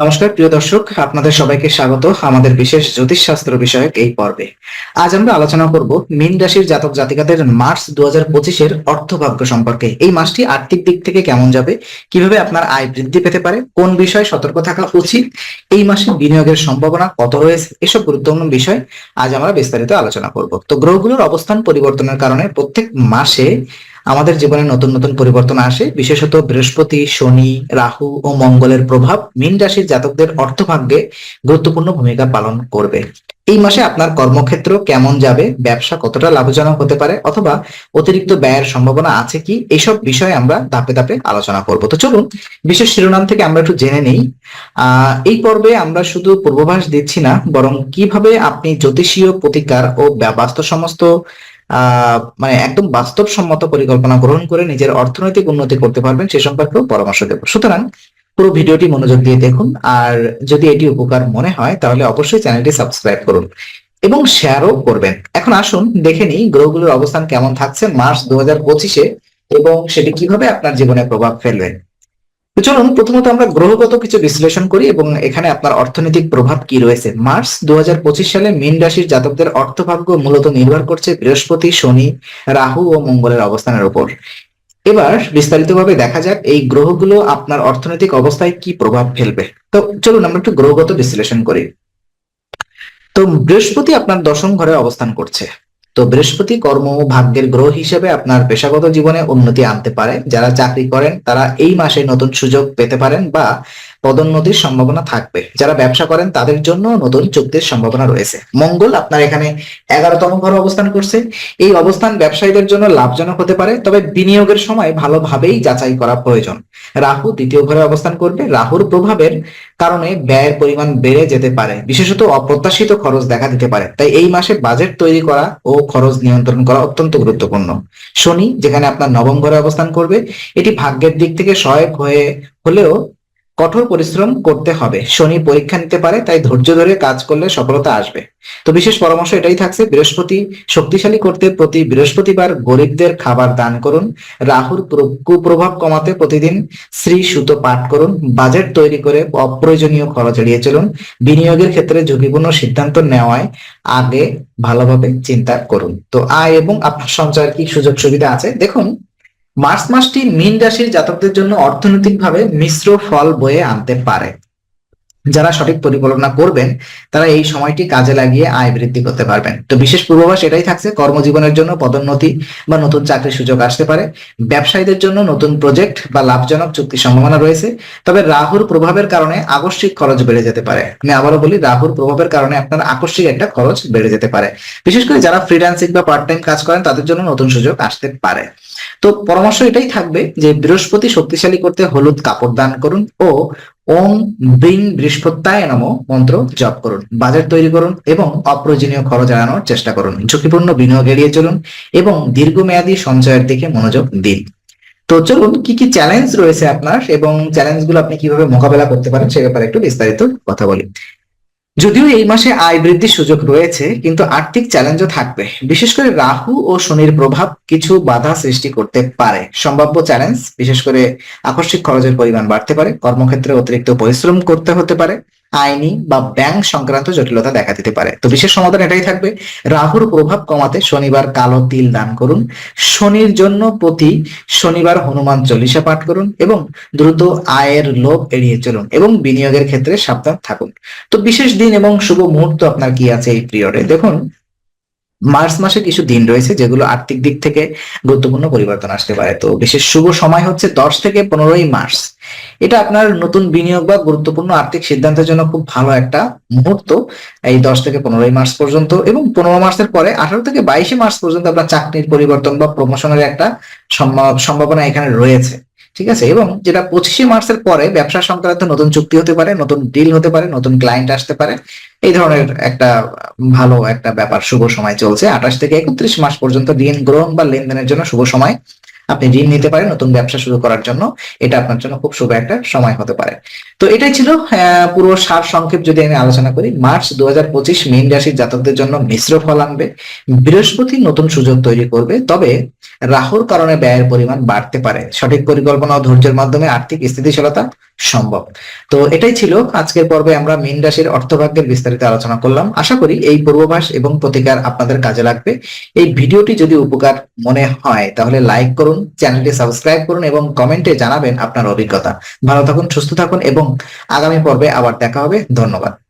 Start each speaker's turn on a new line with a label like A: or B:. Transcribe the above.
A: নমস্কার, প্রিয় দর্শক, আপনাদের সবাইকে স্বাগত আমাদের বিশেষ জ্যোতিষশাস্ত্র বিষয়ক এই পর্বে। আজ আমরা আলোচনা করব মীন রাশির জাতক জাতিকাদের মার্চ দু হাজার পঁচিশের অর্থভাগ্য সম্পর্কে। এই মাসটি আর্থিক দিক থেকে কেমন যাবে? কীভাবে আপনার আয় বৃদ্ধি পেতে পারে? কোন বিষয়ে সতর্ক থাকা উচিত? এই মাসে বিনিয়োগের সম্ভাবনা কত রয়েছে? এসব গুরুত্বপূর্ণ বিষয় আজ আমরা বিস্তারিত আলোচনা করব। তো গ্রহগুলোর অবস্থান পরিবর্তনের কারণে প্রত্যেক মাসে আমাদের জীবনে নতুন নতুন পরিবর্তন আসে, বিশেষত বৃহস্পতি, শনি, রাহু ও মঙ্গলের প্রভাব মীন রাশির জাতকদের অর্থভাগ্যে গুরুত্বপূর্ণ ভূমিকা পালন করবে। এই মাসে আপনার কর্মক্ষেত্র কেমন যাবে, ব্যবসা কতটা লাভজনক হতে পারে, অথবা অতিরিক্ত ব্যয়ের সম্ভাবনা আছে কি এইসব বিষয়ে আমরা ধাপে ধাপে আলোচনা করব। তো চলুন, বিশেষ শিরোনাম থেকে আমরা একটু জেনে নেই। এই পর্বে আমরা শুধু পূর্বাভাস দিচ্ছি না, বরং কীভাবে আপনি জ্যোতিষীয় প্রতিকার ও ব্যা- বাস্তব সমস্ত আহ মানে একদম বাস্তবসম্মত পরিকল্পনা গ্রহণ করে নিজের অর্থনৈতিক উন্নতি করতে পারবেন সে সম্পর্কেও পরামর্শ দেব। সুতরাং পুরো ভিডিওটি মনোযোগ দিয়ে দেখুন, আর যদি এটি উপকার মনে হয় তাহলে অবশ্যই চ্যানেলটি সাবস্ক্রাইব করুন এবং শেয়ারও করবেন। এখন আসুন দেখে নিই গ্রহগুলোর অবস্থান কেমন থাকছে মার্চ দু হাজার পঁচিশে এবং সেটি কীভাবে আপনার জীবনে প্রভাব ফেলবে। চলুন, প্রথমত আমরা গ্রহগত কিছু বিশ্লেষণ করি এবং এখানে আপনার অর্থনৈতিক প্রভাব কি রয়েছে। মার্চ দুহাজার পঁচিশ সালে মীন রাশির জাতকদের অর্থভাগ্য মূলত নির্ভর করছে বৃহস্পতি, শনি, রাহু ও মঙ্গলের অবস্থানের উপর। এবার বিস্তারিতভাবে দেখা যাক এই গ্রহগুলো আপনার অর্থনৈতিক অবস্থায় কি প্রভাব ফেলবে। তো চলুন, আমরা একটু গ্রহগত বিশ্লেষণ করি। তো বৃহস্পতি আপনার দশম ঘরে অবস্থান করছে। তো বৃহস্পতি কর্ম ও ভাগ্যের গ্রহ হিসেবে আপনার পেশাগত জীবনে উন্নতি আনতে পারে। যারা চাকরি করেন, তারা এই মাসে নতুন সুযোগ পেতে পারেন বা পদোন্নতির সম্ভাবনা থাকবে। যারা ব্যবসা করেন, তাদের জন্য নতুন চুক্তির সম্ভাবনা রয়েছে। মঙ্গল আপনার এখানে এগারোতম ঘরে অবস্থান করছে। এই অবস্থান ব্যবসায়ীদের জন্য লাভজনক হতে পারে, তবে বিনিয়োগের সময় ভালোভাবেই যাচাই করা প্রয়োজন। রাহু দ্বিতীয় ঘরে অবস্থান করবে। রাহুর প্রভাবের কারণে ব্যয়ের পরিমাণ বেড়ে যেতে পারে। বিশেষত অপ্রত্যাশিত খরচ দেখা দিতে পারে। তাই এই মাসে বাজেট তৈরি করা ও খরচ নিয়ন্ত্রণ করা অত্যন্ত গুরুত্বপূর্ণ। শনি, যেখানে আপনার নবম ঘরে অবস্থান করবে, এটি ভাগ্যের দিক থেকে সহায়ক হয়ে হলেও কঠোর পরিশ্রম করতে হবে। শনি পরীক্ষা নিতে পারে, তাই ধৈর্য ধরে কাজ করলে সফলতা আসবে। তো বিশেষ পরামর্শ এটাই থাকছে, বৃহস্পতি শক্তিশালী করতে প্রতি বৃহস্পতিবার গরিবদের খাবার দান করুন, রাহুর প্র- কুপ্রভাব কমাতে প্রতিদিন শ্রী সুতো পাঠ করুন, বাজেট তৈরি করে অপ্রয়োজনীয় খরচ এড়িয়ে চলুন, বিনিয়োগের ক্ষেত্রে ঝুঁকিপূর্ণ সিদ্ধান্ত নেওয়ায় আগে ভালোভাবে চিন্তা করুন। তো আয় এবং আপনার সঞ্চয়ের কি সুযোগ সুবিধা আছে? দেখুন মার্চ মাসটি মীন রাশির জাতকদের জন্য অর্থনৈতিকভাবে মিশ্র ফল বয়ে আনতে পারে। যারা সঠিক পরিকল্পনা করবেন, তারা এই সময়টি কাজে লাগিয়ে আয় বৃদ্ধি করতে পারবেন। তো বিশেষ পূর্বাভাস এটাই থাকছে, কর্মজীবনের জন্য পদোন্নতি বা নতুন চাকরির সুযোগ আসতে পারে। ব্যবসায়ীদের জন্য নতুন প্রজেক্ট বা লাভজনক চুক্তির সম্ভাবনা রয়েছে। তবে রাহুর প্রভাবের কারণে আকস্মিক খরচ বেড়ে যেতে পারে। আমি আবারও বলি, রাহুর প্রভাবের কারণে আপনার আকস্মিক একটা খরচ বেড়ে যেতে পারে। বিশেষ করে যারা ফ্রিল্যান্সিং বা পার্ট টাইম কাজ করেন, তাদের জন্য নতুন সুযোগ আসতে পারে। তো পরামর্শ এটাই থাকবে যে বৃহস্পতি শক্তিশালী করতে হলুদ কাপড় দান করুন ও ওম ব্রিং বৃহস্পত্যায় নম মন্ত্র জপ করুন বাজেট তৈরি করুন এবং অপ্রয়োজনীয় খরচ এড়ানোর চেষ্টা করুন, ঝুঁকিপূর্ণ বিনিয়োগ এড়িয়ে চলুন এবং দীর্ঘমেয়াদী সঞ্চয়ের দিকে মনোযোগ দিন। তো চলুন, কি কি চ্যালেঞ্জ রয়েছে আপনার এবং চ্যালেঞ্জগুলো আপনি কীভাবে মোকাবেলা করতে পারেন সে ব্যাপারে একটু বিস্তারিত কথা বলি। যদিও এই মাসে আয় বৃদ্ধির সুযোগ রয়েছে, কিন্তু আর্থিক চ্যালেঞ্জও থাকবে। বিশেষ করে রাহু ও শনির প্রভাব কিছু বাধা সৃষ্টি করতে পারে। সম্ভাব্য চ্যালেঞ্জ, বিশেষ করে আকস্মিক খরচের পরিমাণ বাড়তে পারে, কর্মক্ষেত্রে অতিরিক্ত পরিশ্রম করতে হতে পারে আইনি বা ব্যাংক সংক্রান্ত জটিলতা দেখা দিতে পারে। তো বিশেষ সমাধান এটাই থাকবে, রাহুর প্রভাব কমাতে শনিবার কালো তিল দান করুন, শনির জন্য প্রতি শনিবার হনুমান চল্লিশা পাঠ করুন এবং দ্রুত আয়ের লোভ এড়িয়ে চলুন এবং বিনিয়োগের ক্ষেত্রে সাবধান থাকুন। তো বিশেষ দিন এবং শুভ মুহূর্ত আপনার কি আছে এই পিরিয়ডে দেখুন, মার্চ মাসে কিছু দিন রয়েছে যেগুলো আর্থিক দিক থেকে গুরুত্বপূর্ণ পরিবর্তন আসতে পারে। তো বিশেষ শুভ সময় হচ্ছে দশ থেকে পনেরোই মার্চ। এটা আপনার নতুন বিনিয়োগ বা গুরুত্বপূর্ণ আর্থিক সিদ্ধান্তের জন্য খুব ভালো একটা মুহূর্ত এই দশ থেকে পনেরোই মার্চ পর্যন্ত এবং পনেরো মার্চের পরে আঠারো থেকে বাইশে মার্চ পর্যন্ত আপনার চাকরির পরিবর্তন বা প্রমোশনের একটা সম্ভা- সম্ভাবনা এখানে রয়েছে। ঠিক আছে? এবং যেটা পঁচিশে মার্চের পরে ব্যবসা সংক্রান্ত নতুন চুক্তি হতে পারে, নতুন ডিল হতে পারে, নতুন ক্লায়েন্ট আসতে পারে। এই ধরনের একটা ভালো একটা ব্যাপার, শুভ সময় চলছে। আঠাশ থেকে একত্রিশ মাস পর্যন্ত ঋণ, গ্রহণ বা লেনদেনের জন্য শুভ সময়। আপনি ঋণ নিতে পারেন নতুন ব্যবসা শুরু করার জন্য। এটা আপনার জন্য খুব শুভ একটা সময় হতে পারে। তো এটাই ছিল পুরো সার সংক্ষেপ যদি আমি আলোচনা করি, মার্চ দু হাজার পঁচিশ মীন রাশির জাতকদের জন্য মিশ্র ফল আনবে, বৃহস্পতি নতুন সুযোগ তৈরি করবে, তবে রাহুর কারণে ব্যয়ের পরিমাণ বাড়তে পারে। সঠিক পরিকল্পনা ও ধৈর্যের মাধ্যমে আর্থিক স্থিতিশীলতা সম্ভব। তো এটাই ছিল আজকের পর্বে আমরা মীন রাশির অর্থভাগ্যের বিস্তারিত আলোচনা করলাম। আশা করি এই পূর্বভাস এবং প্রতিকার আপনাদের কাজে লাগবে। এই ভিডিওটি যদি উপকার মনে হয় তাহলে লাইক করুন, চ্যানেলটি সাবস্ক্রাইব করুন এবং কমেন্টে জানাবেন আপনার অভিজ্ঞতা। ভালো থাকুন, সুস্থ থাকুন এবং আগামী পর্বে আবার দেখা হবে। ধন্যবাদ।